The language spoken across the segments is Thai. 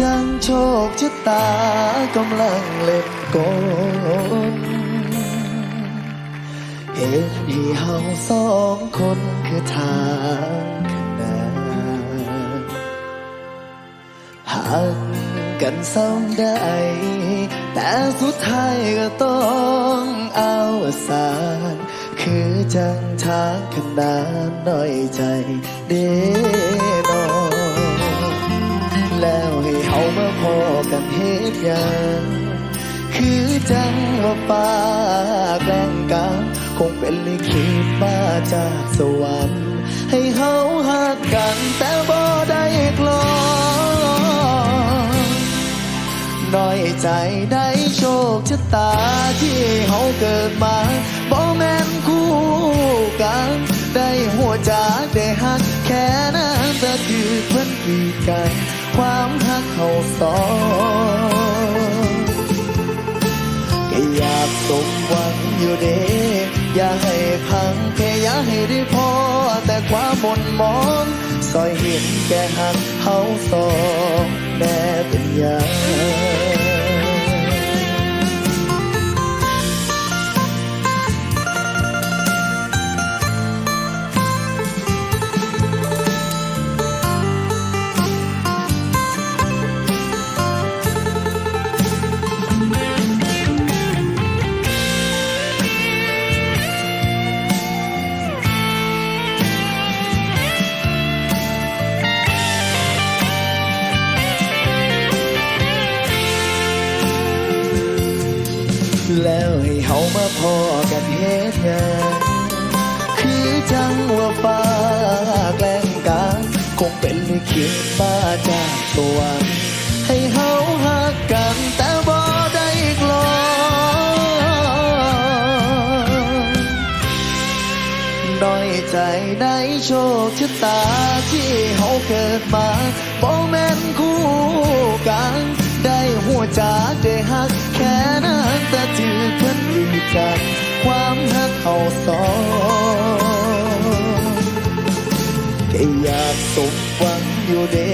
จังโชคชะตากำลังเล่นกลเหตุให้เฮาสองคนคือทางข้างหน้าหักกันซ้ำได้ แต่สุดท้ายก็ต้องเอาสารคือจังทางขนานน้อยใจเด้น พอกันเหตุหยังคือจังว่าฟ้าแกล้งกันคงเป็นลิขิตมาจากสวรรค์ ให้เฮาหักกันแต่บ่ได้กลอนน้อยใจได้โชคชะตาที่เฮาเกิดมาบ่แม่นคู่กัน ได้หัวจากได้หักแค่นั้นแต่คือเพิ่นกีดกัน ความหักเขาสองก็อยากสมหวังอยู่เด้อย่าให้พังแค่อย่าให้ได้พอ แต่ความบนมองซอยเห็นแก่หักเขาสอง เฮามาพอกันเหตุหยังคือจังว่าฟ้าแกล้งกันคงเป็นลิขิตมาจากสวให้เฮาหักกันแต่บ่ได้กลอนน้อยใจในโชคชะตาที่เฮาเกิดมาบ่แม่นคู่กันได้หัวจากได้หักแค่น นดีกันความหักเขาสองก็อยากสมหวังอยู่เด้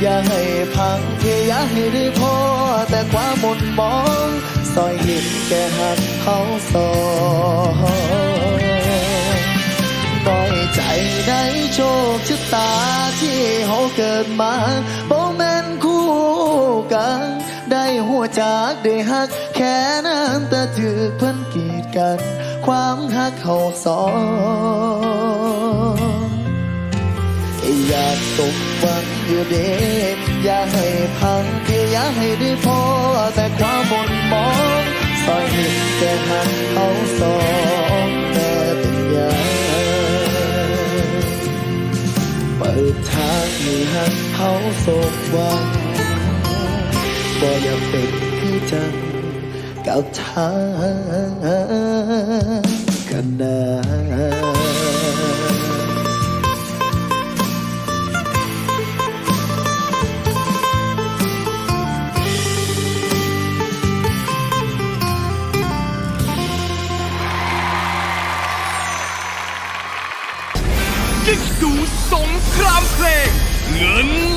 อย่าให้พังแค่อย่าให้ได้พอ แต่ความหมนมองซอยเห็นแก่หักเขาสองน้อยใจในโชคชะตาที่เขาเกิดมาบ่แม่นคู่กัน ได้หัวจากได้หัก ค่นั้นแต่ถือเพิ่นกีดกัน ความหักเขาสองอยากสมหวังอยู่เด้อย่าให้พังแค่อย่าให้ได้พอ แต่ความบนมองซอยเห็นแก่หักเขาสองแต่เป็นยางเปิดทางให้หักเขาสมหวังบ่อยากเป็นคือจัง กับทางกันได้ยิ่งดูงครามเพลงเงิน